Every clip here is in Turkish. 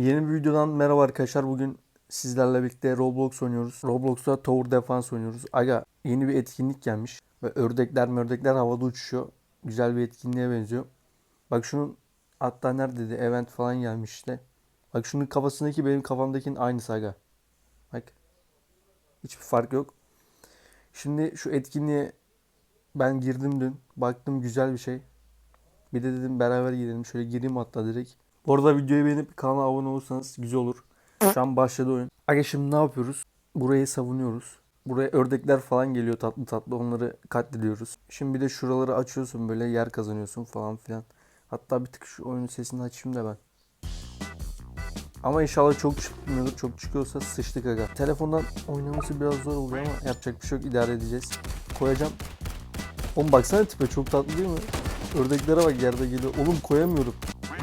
Yeni bir videodan merhaba arkadaşlar. Bugün sizlerle birlikte Roblox oynuyoruz. Roblox'ta Tower Defense oynuyoruz. Aga yeni bir etkinlik gelmiş. Ve ördekler mördekler havada uçuşuyor. Güzel bir etkinliğe benziyor. Bak şunun hatta neredeydi event falan gelmiş işte. Bak şunun kafasındaki benim kafamdakinin aynısı aga. Bak. Hiçbir fark yok. Şimdi şu etkinliğe ben girdim dün. Baktım güzel bir şey. Bir de dedim beraber girelim. Şöyle gireyim hatta direkt. Bu arada videoyu beğenip kanala abone olursanız güzel olur. Şu an başladı oyun. Aga şimdi ne yapıyoruz? Burayı savunuyoruz. Buraya ördekler falan geliyor tatlı tatlı. Onları katlediyoruz. Şimdi bir de şuraları açıyorsun böyle yer kazanıyorsun falan filan. Hatta bir tık şu oyunun sesini açayım da ben. Ama inşallah çok çıkmıyordur. Çok çıkıyorsa sıçtık aga. Telefondan oynaması biraz zor oluyor ama yapacak bir şey yok. idare edeceğiz. Koyacağım. Oğlum baksana tipe çok tatlı değil mi? Ördeklere bak yerde geliyor. Oğlum koyamıyorum.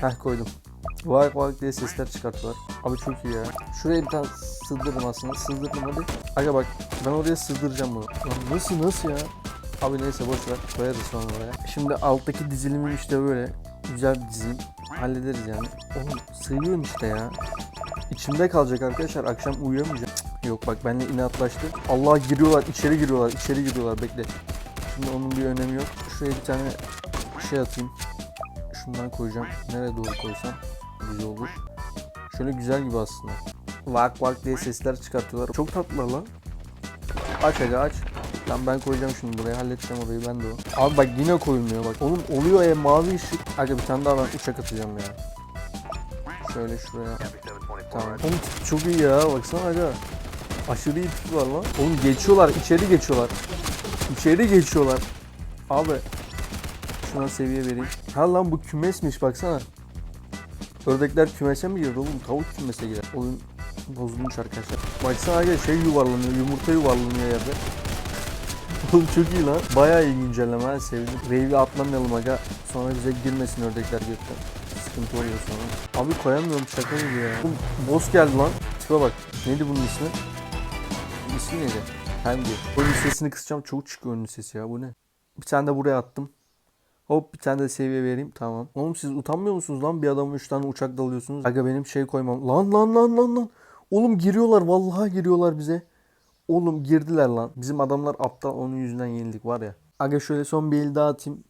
Heh koydum. Vak vak diye sesler çıkarttılar. Abi çok iyi ya. Şuraya bir tane sığdırdım aslında. Sığdırdım hadi. Aga bak ben oraya sığdıracağım bunu. Lan nasıl nasıl ya? Abi neyse boş ver. Koyarız sonra oraya. Şimdi alttaki dizilimim işte böyle. Güzel bir dizilim. Hallederiz yani. Oğlum sığıyorum işte ya. İçimde kalacak arkadaşlar. Akşam uyuyamayacağım. Yok bak benimle inatlaştı. Allah giriyorlar. içeri giriyorlar. içeri giriyorlar. Bekle. Şimdi onun bir önemi yok. Şuraya bir tane şey atayım. Şundan koyacağım. Nereye doğru koysam güzel olur. Şöyle güzel gibi aslında. Vak vak diye sesler çıkartıyorlar. Çok tatlılar lan. Aç hadi aç. Lan ben koyacağım şimdi buraya halledeceğim orayı ben de o. Abi bak yine koyulmuyor bak. Oğlum oluyor ya mavi ışık. Aga bir tane daha ben uçak atacağım ya. Şöyle şuraya. Tamam. Oğlum çok iyi ya baksana aga. Aşırı iyi var lan. Oğlum geçiyorlar içeri geçiyorlar. İçeri geçiyorlar. Abi Şuna seviye vereyim. Ha lan bu kümesmiş baksana. Ördekler kümese mi girdi oğlum? Tavuk kümese girer. Oyun bozulmuş arkadaşlar. Baksana aga şey yuvarlanıyor, yumurta yuvarlanıyor yerde. Oğlum çok iyi lan. Bayağı iyi güncelleme ha sevdim. Wave'i atlamayalım aga. Sonra bize girmesin ördekler gökten. Sıkıntı oluyor sonra. Abi koyamıyorum şaka gibi ya. Oğlum boss geldi lan. Tipe bak. Neydi bunun ismi? İsmi neydi? Hangi? Oyunun sesini kısacağım. Çok çıkıyor oyunun sesi ya. Bu ne? Bir tane de buraya attım. Hop bir tane de seviye vereyim. Tamam. Oğlum siz utanmıyor musunuz lan? Bir adamın 3 tane uçak dalıyorsunuz. Aga benim şey koymam. Lan lan lan lan lan. Oğlum giriyorlar. Vallahi giriyorlar bize. Oğlum girdiler lan. Bizim adamlar aptal. Onun yüzünden yenildik var ya. Aga şöyle son bir el daha atayım.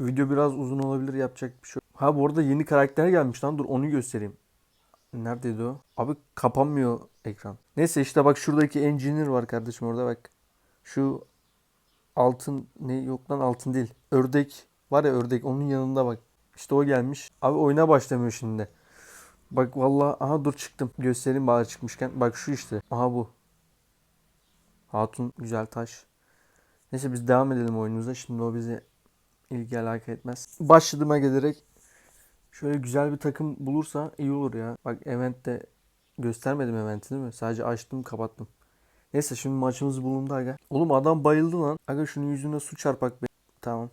Video biraz uzun olabilir. Yapacak bir şey. Ha bu arada yeni karakter gelmiş lan. Dur onu göstereyim. Neredeydi o? Abi kapanmıyor ekran. Neyse işte bak şuradaki engineer var kardeşim orada bak. Şu altın ne yok lan altın değil. Ördek var ya ördek onun yanında bak. İşte o gelmiş. Abi oyuna başlamıyor şimdi. Bak vallahi aha dur çıktım. Göstereyim bari çıkmışken. Bak şu işte. Aha bu. Hatun güzel taş. Neyse biz devam edelim oyunumuza. Şimdi o bizi ilgi alaka etmez. Başladığıma gelerek şöyle güzel bir takım bulursa iyi olur ya. Bak eventte göstermedim eventi değil mi? Sadece açtım kapattım. Neyse şimdi maçımız bulundu aga. Oğlum adam bayıldı lan. Aga şunun yüzüne su çarpak be. Tamam.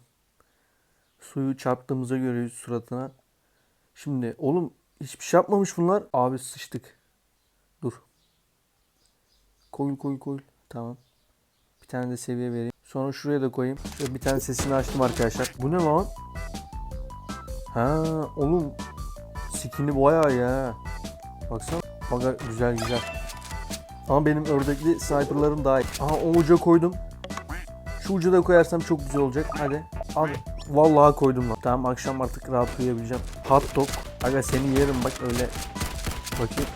Suyu çarptığımıza göre suratına. Şimdi oğlum hiçbir şey yapmamış bunlar. Abi sıçtık. Dur. Koyul koyul koyul. Tamam. Bir tane de seviye vereyim. Sonra şuraya da koyayım. Şöyle bir tane sesini açtım arkadaşlar. Bu ne lan? Ha oğlum. Skin'i bayağı ya. Baksana. Bak güzel güzel. Ama benim ördekli sniperlarım daha iyi. Aha o uca koydum. Şu ucu da koyarsam çok güzel olacak. Hadi. Abi. Vallahi koydum lan. Tamam akşam artık rahat uyuyabileceğim. Hot dog. Aga seni yerim bak öyle. Bakayım.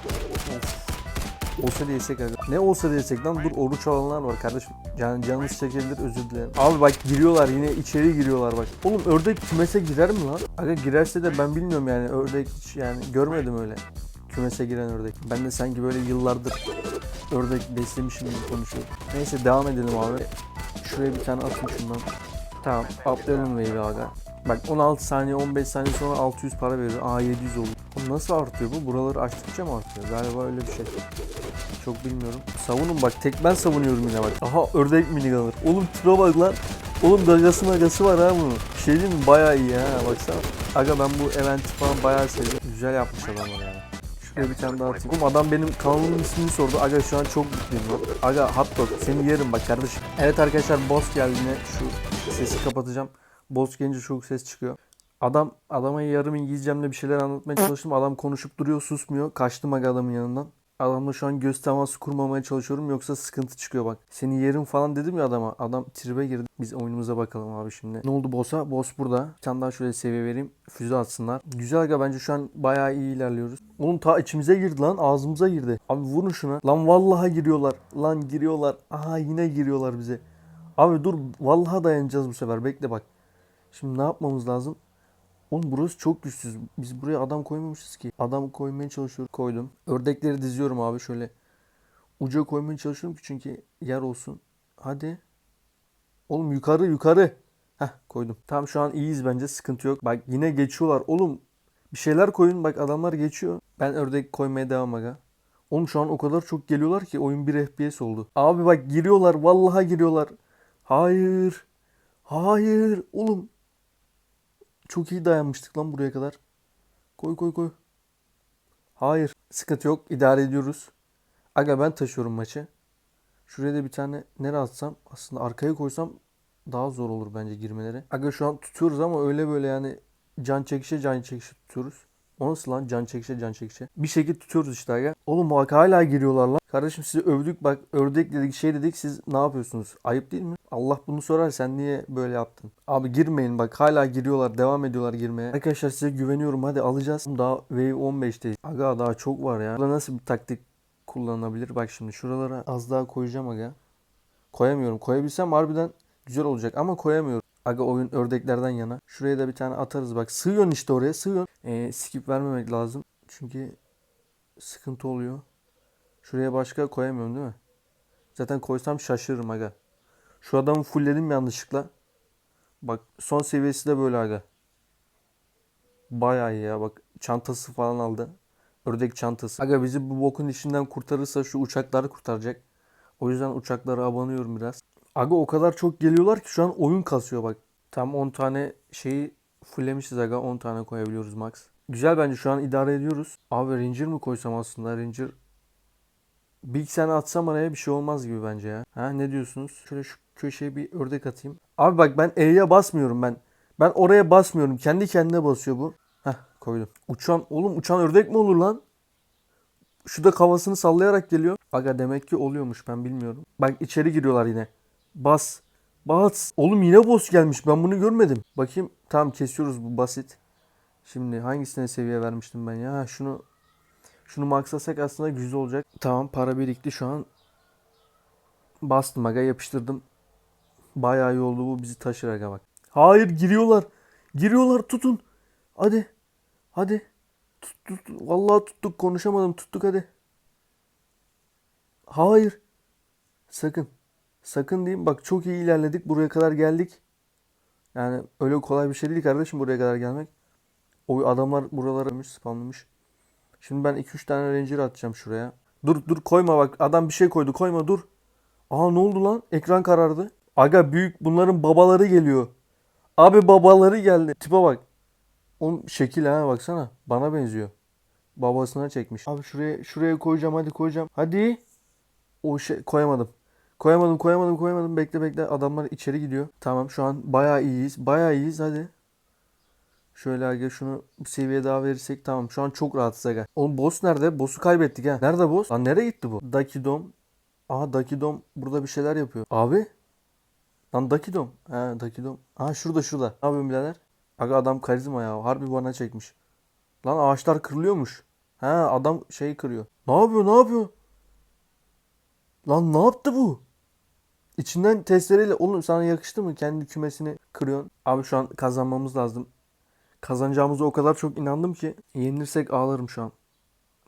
Olsa da yesek aga. Ne olsa da yesek lan dur oruç alanlar var kardeşim. Yani canınız çekebilir özür dilerim. Abi bak giriyorlar yine içeri giriyorlar bak. Oğlum ördek kümese girer mi lan? Aga girerse de ben bilmiyorum yani ördek hiç yani görmedim öyle. Kümese giren ördek. Ben de sanki böyle yıllardır ördek beslemişim gibi konuşuyorum. Neyse devam edelim abi. Şuraya bir tane atayım şundan. Tamam atlayalım wave'i aga. Bak 16 saniye 15 saniye sonra 600 para veriyor. Aa 700 oldu. Oğlum nasıl artıyor bu? Buraları açtıkça mı artıyor? Galiba öyle bir şey. Çok bilmiyorum. Savunun bak tek ben savunuyorum yine bak. Aha ördek minigunner. Oğlum tipe bak lan. Oğlum gagası magası var ha bunun. Bir şey diyeyim mi? Bayağı iyi ha baksana. Aga ben bu eventi falan bayağı seviyorum. Güzel yapmış adamlar yani. Şuraya bir tane daha atayım. Oğlum adam benim kanalımın ismini sordu. Aga şu an çok mutluyum lan. Aga hot dog seni yerim bak kardeşim. Evet arkadaşlar boss geldi yine. Şu sesi kapatacağım. Boss gelince çok ses çıkıyor. Adam adama yarım İngilizcemle bir şeyler anlatmaya çalıştım. Adam konuşup duruyor susmuyor. Kaçtım aga adamın yanından. Adamla şu an göz teması kurmamaya çalışıyorum yoksa sıkıntı çıkıyor bak. Senin yerin falan dedim ya adama. Adam tribe girdi. Biz oyunumuza bakalım abi şimdi. Ne oldu boss'a? Boss burada. Bir tane daha şöyle seviye vereyim. Füze atsınlar. Güzel aga bence şu an bayağı iyi ilerliyoruz. Oğlum ta içimize girdi lan. Ağzımıza girdi. Abi vurun şuna. Lan vallahi giriyorlar. Lan giriyorlar. Aha yine giriyorlar bize. Abi dur. Vallahi dayanacağız bu sefer. Bekle bak. Şimdi ne yapmamız lazım? Oğlum burası çok güçsüz. Biz buraya adam koymamışız ki. Adam koymaya çalışıyorum. Koydum. Ördekleri diziyorum abi şöyle. Uca koymaya çalışıyorum ki çünkü yer olsun. Hadi. Oğlum yukarı yukarı. Heh koydum. Tamam şu an iyiyiz bence sıkıntı yok. Bak yine geçiyorlar. Oğlum bir şeyler koyun. Bak adamlar geçiyor. Ben ördek koymaya devam aga. Oğlum şu an o kadar çok geliyorlar ki oyun 1 FPS oldu. Abi bak giriyorlar. Vallahi giriyorlar. Hayır. Hayır. Oğlum çok iyi dayanmıştık lan buraya kadar. Koy koy koy. Hayır. Sıkıntı yok. İdare ediyoruz. Aga ben taşıyorum maçı. Şuraya da bir tane nereye atsam aslında arkaya koysam daha zor olur bence girmeleri. Aga şu an tutuyoruz ama öyle böyle yani can çekişe can çekişe tutuyoruz. O nasıl lan can çekişe can çekişe. Bir şekilde tutuyoruz işte aga. Oğlum bak hala giriyorlar lan. Kardeşim sizi övdük bak ördek dedik şey dedik siz ne yapıyorsunuz? Ayıp değil mi? Allah bunu sorar sen niye böyle yaptın? Abi girmeyin bak hala giriyorlar devam ediyorlar girmeye. Arkadaşlar size güveniyorum hadi alacağız. Daha V15'teyiz. Aga daha çok var ya. Burada nasıl bir taktik kullanılabilir? Bak şimdi şuralara az daha koyacağım aga. Koyamıyorum. Koyabilsem harbiden güzel olacak ama koyamıyorum. Aga oyun ördeklerden yana. Şuraya da bir tane atarız bak. Sığıyorsun işte oraya sığıyorsun. Ee, skip vermemek lazım. Çünkü sıkıntı oluyor. Şuraya başka koyamıyorum değil mi? Zaten koysam şaşırırım aga. Şu adamı fullledim yanlışlıkla. Bak son seviyesi de böyle aga. Bayağı iyi ya bak. Çantası falan aldı. Ördek çantası. Aga bizi bu bokun işinden kurtarırsa şu uçakları kurtaracak. O yüzden uçaklara abanıyorum biraz. Aga o kadar çok geliyorlar ki şu an oyun kasıyor bak. Tam 10 tane şeyi fulllemişiz aga. 10 tane koyabiliyoruz max. Güzel bence şu an idare ediyoruz. Abi Ranger mi koysam aslında? Ranger bir iki tane atsam araya bir şey olmaz gibi bence ya. Ha ne diyorsunuz? Şöyle şu köşeye bir ördek atayım. Abi bak ben E'ye basmıyorum ben. Ben oraya basmıyorum. Kendi kendine basıyor bu. Heh koydum. Uçan oğlum uçan ördek mi olur lan? Şu da kafasını sallayarak geliyor. Aga demek ki oluyormuş ben bilmiyorum. Bak içeri giriyorlar yine. Bas. Bas. Oğlum yine boss gelmiş. Ben bunu görmedim. Bakayım. Tamam kesiyoruz bu basit. Şimdi hangisine seviye vermiştim ben ya? Şunu şunu maxlasak aslında güzel olacak. Tamam para birikti şu an. Bastım aga yapıştırdım. Bayağı iyi oldu bu bizi taşır aga bak. Hayır giriyorlar. Giriyorlar tutun. Hadi. Hadi. Tut, tut. Vallahi tuttuk konuşamadım tuttuk hadi. Hayır. Sakın. Sakın diyeyim bak çok iyi ilerledik buraya kadar geldik. Yani öyle kolay bir şey değil kardeşim buraya kadar gelmek. O adamlar buralara spamlamış. Şimdi ben 2-3 tane ranger atacağım şuraya. Dur dur koyma bak adam bir şey koydu koyma dur. Aa ne oldu lan? Ekran karardı. Aga büyük bunların babaları geliyor. Abi babaları geldi. Tipe bak. Oğlum şekil ha baksana. Bana benziyor. Babasına çekmiş. Abi şuraya şuraya koyacağım hadi koyacağım. Hadi. O şey koyamadım. Koyamadım koyamadım koyamadım. Bekle bekle adamlar içeri gidiyor. Tamam şu an bayağı iyiyiz. Bayağı iyiyiz hadi. Şöyle aga şunu bir seviye daha verirsek tamam. Şu an çok rahatız aga. Oğlum boss nerede? Boss'u kaybettik ha. Nerede boss? Lan nereye gitti bu? Ducky Dom. Aha Ducky Dom burada bir şeyler yapıyor. Abi. Lan Ducky Dom. Ha Ducky Dom. Aha şurada şurada. Ne yapıyorsun birader? Aga adam karizma ya. Harbi bana çekmiş. Lan ağaçlar kırılıyormuş. Ha adam şey kırıyor. Ne yapıyor ne yapıyor? Lan ne yaptı bu? İçinden testereyle oğlum sana yakıştı mı? Kendi kümesini kırıyorsun. Abi şu an kazanmamız lazım. Kazanacağımıza o kadar çok inandım ki yenilirsek ağlarım şu an.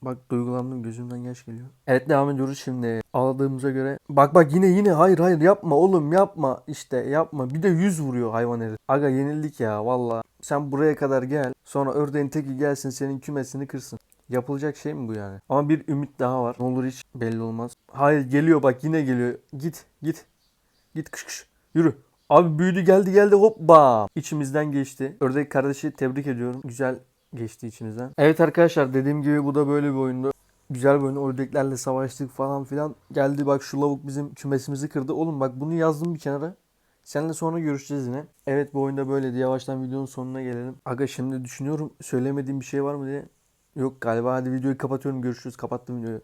Bak duygulandım gözümden yaş geliyor. Evet devam ediyoruz şimdi. Ağladığımıza göre. Bak bak yine yine hayır hayır yapma oğlum yapma işte yapma. Bir de 100 vuruyor hayvan herif. Aga yenildik ya valla. Sen buraya kadar gel. Sonra ördeğin teki gelsin senin kümesini kırsın. Yapılacak şey mi bu yani? Ama bir ümit daha var. Ne olur hiç belli olmaz. Hayır geliyor bak yine geliyor. Git git. Git kış kış. Yürü. Abi büyüdü geldi geldi hop bam. İçimizden geçti. Ördek kardeşi tebrik ediyorum. Güzel geçti içinizden. Evet arkadaşlar dediğim gibi bu da böyle bir oyundu. Güzel bir oyun. Ördeklerle savaştık falan filan. Geldi bak şu lavuk bizim kümesimizi kırdı. Oğlum bak bunu yazdım bir kenara. Seninle sonra görüşeceğiz yine. Evet bu oyunda böyleydi. Yavaştan videonun sonuna gelelim. Aga şimdi düşünüyorum söylemediğim bir şey var mı diye. Yok galiba hadi videoyu kapatıyorum. Görüşürüz. Kapattım videoyu.